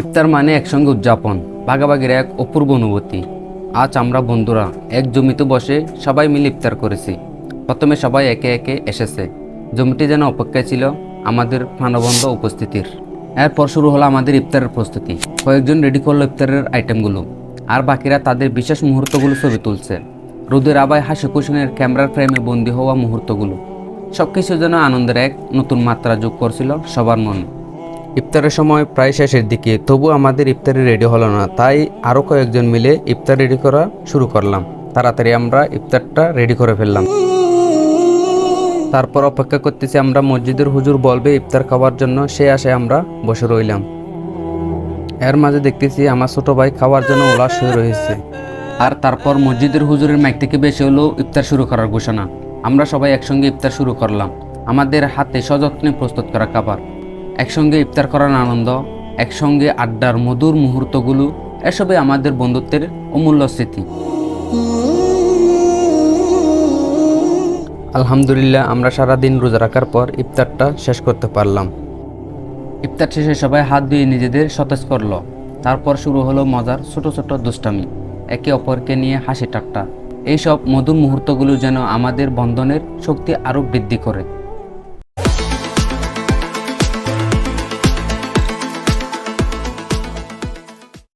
ইফতার মানে একসঙ্গে উদযাপন, ভাগাভাগির এক অপূর্ব অনুভূতি। আজ আমরা বন্ধুরা এক জমিতে বসে সবাই মিলে ইফতার করেছি। প্রথমে সবাই একে একে এসেছে। জমিটি যেন অপেক্ষায় ছিল আমাদের প্রাণবন্ধ উপস্থিতির। এরপর শুরু হলো আমাদের ইফতারের প্রস্তুতি। কয়েকজন রেডি করল ইফতারের আইটেমগুলো আর বাকিরা তাদের বিশেষ মুহূর্তগুলো ছবি তুলছে। রোদের আবায় হাসি কুশনের ক্যামেরার ফ্রেমে বন্দী হওয়া মুহূর্তগুলো। সব কিছু যেন আনন্দের এক নতুন মাত্রা যোগ করছিল সবার মনে। ইফতারের সময় প্রায় শেষের দিকে। তবু আমাদের ইফতারি রেডি হলো না, তাই আরও কয়েকজন মিলে ইফতার রেডি করা শুরু করলাম। তাড়াতাড়ি আমরা ইফতারটা রেডি করে ফেললাম। তারপর অপেক্ষা করতেছি আমরা মসজিদের হুজুর বলবে ইফতার খাওয়ার জন্য, সে আশায় আমরা বসে রইলাম। এর মাঝে দেখতেছি আমার ছোট ভাই খাওয়ার জন্য উল্লাস হয়ে রয়েছে। আর তারপর মসজিদের হুজুরের মাইক থেকে বেশি হলো ইফতার শুরু করার ঘোষণা। আমরা সবাই একসঙ্গে ইফতার শুরু করলাম। আমাদের হাতে সযত্নে প্রস্তুত করা খাবার। একসঙ্গে ইফতার করার আনন্দ, একসঙ্গে আড্ডার মধুর মুহূর্তগুলো এসবই আমাদের বন্ধুত্বের অমূল্য স্মৃতি। আলহামদুলিল্লাহ, আমরা সারা দিন রোজা রাখার পর ইফতারটা শেষ করতে পারলাম। ইফতার শেষে সবাই হাত ধুয়ে নিজেদের সতেজ করল। তারপর শুরু হলো মজার ছোট ছোট দুষ্টামি, একে অপরকে নিয়ে হাসি ঠাট্টা। এইসব মধুর মুহূর্তগুলো যেন আমাদের বন্ধনের শক্তি আরও বৃদ্ধি করে।